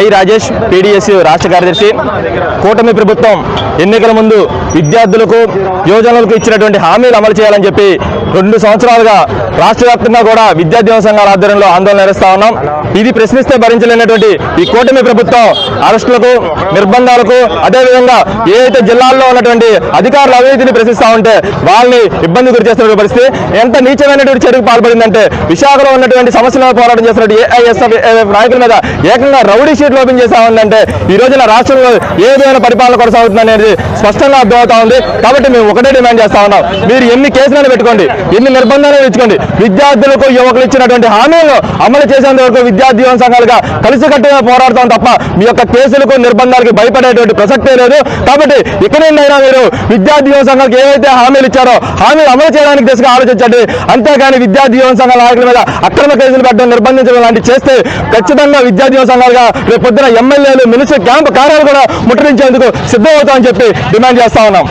I Rajesh PDSU రాష్ట్ర కార్యదర్శి. కూటమి ప్రభుత్వం ఎన్నికల ముందు విద్యార్థులకు యోజనలకు ఇచ్చినటువంటి హామీలు అమలు చేయాలని చెప్పి రెండు సంవత్సరాలుగా రాష్ట్ర వ్యాప్తంగా కూడా విద్యార్థి సంఘాల ఆధ్వర్యంలో ఆందోళన నిర్వహిస్తా ఉన్నాం. ఇది ప్రశ్నిస్తే భరించలేనటువంటి ఈ కూటమి ప్రభుత్వం అరెస్టులకు నిర్బంధాలకు అదేవిధంగా ఏదైతే జిల్లాల్లో ఉన్నటువంటి అధికారుల అవినీతిని ప్రశ్నిస్తా ఉంటే వాళ్ళని ఇబ్బంది గురి చేస్తున్న పరిస్థితి. ఎంత నీచమైనటువంటి చర్యకు పాల్పడిందంటే విశాఖలో ఉన్నటువంటి సమస్యలను పోరాటం చేస్తున్నటువంటి ఏఐఎస్ఎఫ్ నాయకుల మీద ఏకంగా రౌడీ షీట్లు ఓపెన్ ఉందంటే ఈ రోజున రాష్ట్రంలో ఏ విధమైన పరిపాలన కొనసాగుతుంది అనేది స్పష్టంగా అర్థమవుతా ఉంది. కాబట్టి మేము ఒకటే డిమాండ్ చేస్తా ఉన్నాం. మీరు ఎన్ని కేసులను పెట్టుకోండి ఎన్ని నిర్బంధాలను ఇచ్చుకోండి. విద్యార్థులకు యువకులు ఇచ్చినటువంటి హామీలను అమలు చేసేంత వరకు విద్యార్థి యువ సంఘాలుగా కలిసికట్టుగా పోరాడతాం తప్ప మీ యొక్క కేసులకు నిర్బంధాలకు భయపడేటువంటి ప్రసక్తే లేదు. కాబట్టి ఎక్కడైనా మీరు విద్యార్థి యువ సంఘాలకు ఏవైతే హామీలు ఇచ్చారో హామీలు అమలు చేయడానికి దిశగా ఆలోచించండి. అంతేగాని విద్యార్థి యువ సంఘాల నాయకుల మీద అక్రమ కేసులు పెట్టడం నిర్బంధించడం లాంటివి చేస్తే ఖచ్చితంగా విద్యార్థి యువ సంఘాలుగా రేపు పొద్దున ఎమ్మెల్యేలు మినిస్టర్ క్యాంప్ కార్యాలు కూడా ముట్టడించేందుకు సిద్ధమవుతామని చెప్పి డిమాండ్ చేస్తా ఉన్నాం.